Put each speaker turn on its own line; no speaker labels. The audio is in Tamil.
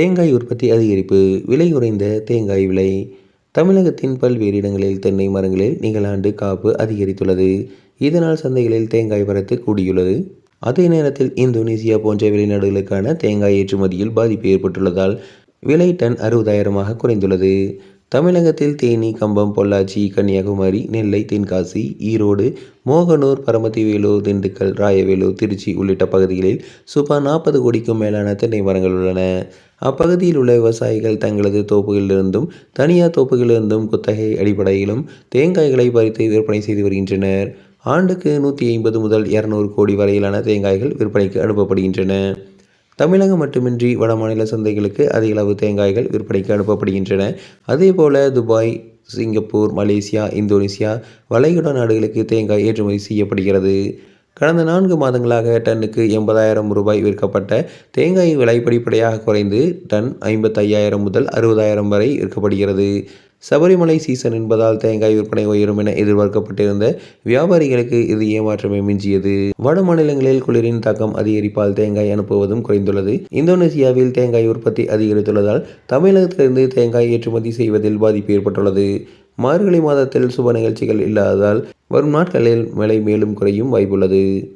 தேங்காய் உற்பத்தி அதிகரிப்பு விலை குறைந்த தேங்காய் விலை. தமிழகத்தின் பல்வேறு இடங்களில் தென்னை மரங்களில் நிகழாண்டு காப்பு அதிகரித்துள்ளது. இதனால் சந்தைகளில் தேங்காய் வரத்து கூடியுள்ளது. அதே நேரத்தில் இந்தோனேசியா போன்ற வெளிநாடுகளுக்கான தேங்காய் ஏற்றுமதியில் பாதிப்பு ஏற்பட்டுள்ளதால் விலை டன் அறுபதாயிரமாக குறைந்துள்ளது. தமிழகத்தில் தேனி கம்பம் பொள்ளாச்சி கன்னியாகுமரி நெல்லை தென்காசி ஈரோடு மோகனூர் பரமத்தி வேலூர் திண்டுக்கல் ராயவேலூர் திருச்சி உள்ளிட்ட பகுதிகளில் சுமார் நாற்பது கோடிக்கும் மேலான தென்னை மரங்கள் உள்ளன. அப்பகுதியில் உள்ள விவசாயிகள் தங்களது தோப்புகளிலிருந்தும் தனியார் தோப்புகளிலிருந்தும் குத்தகை அடிப்படையிலும் தேங்காய்களை பறித்து விற்பனை செய்து வருகின்றனர். ஆண்டுக்கு நூற்றி ஐம்பது முதல் இரநூறு கோடி வரையிலான தேங்காய்கள் விற்பனைக்கு அனுப்பப்படுகின்றன. தமிழகம் மட்டுமின்றி வடமாநில சந்தைகளுக்கு அதிக அளவு தேங்காய்கள் விற்பனைக்கு அனுப்பப்படுகின்றன. அதேபோல துபாய் சிங்கப்பூர் மலேசியா இந்தோனேசியா வளைகுடா நாடுகளுக்கு தேங்காய் ஏற்றுமதி செய்யப்படுகிறது. கடந்த நான்கு மாதங்களாக டன்னுக்கு எண்பதாயிரம் ரூபாய் விற்கப்பட்ட தேங்காய் விலை படிப்படியாக குறைந்து டன் ஐம்பத்தையாயிரம் முதல் அறுபதாயிரம் வரை விற்கப்படுகிறது. சபரிமலை சீசன் என்பதால் தேங்காய் விற்பனை உயரும் என எதிர்பார்க்கப்பட்டிருந்த வியாபாரிகளுக்கு இது ஏமாற்றமே மிஞ்சியது. வட மாநிலங்களில் குளிரின் தாக்கம் அதிகரிப்பால் தேங்காய் அனுப்புவதும் குறைந்துள்ளது. இந்தோனேசியாவில் தேங்காய் உற்பத்தி அதிகரித்துள்ளதால் தமிழகத்திலிருந்து தேங்காய் ஏற்றுமதி செய்வதில் பாதிப்பு ஏற்பட்டுள்ளது. மார்கழி மாதத்தில் சுப நிகழ்ச்சிகள் இல்லாததால் வரும் நாட்களில் மழை மேலும் குறையும் வாய்ப்புள்ளது.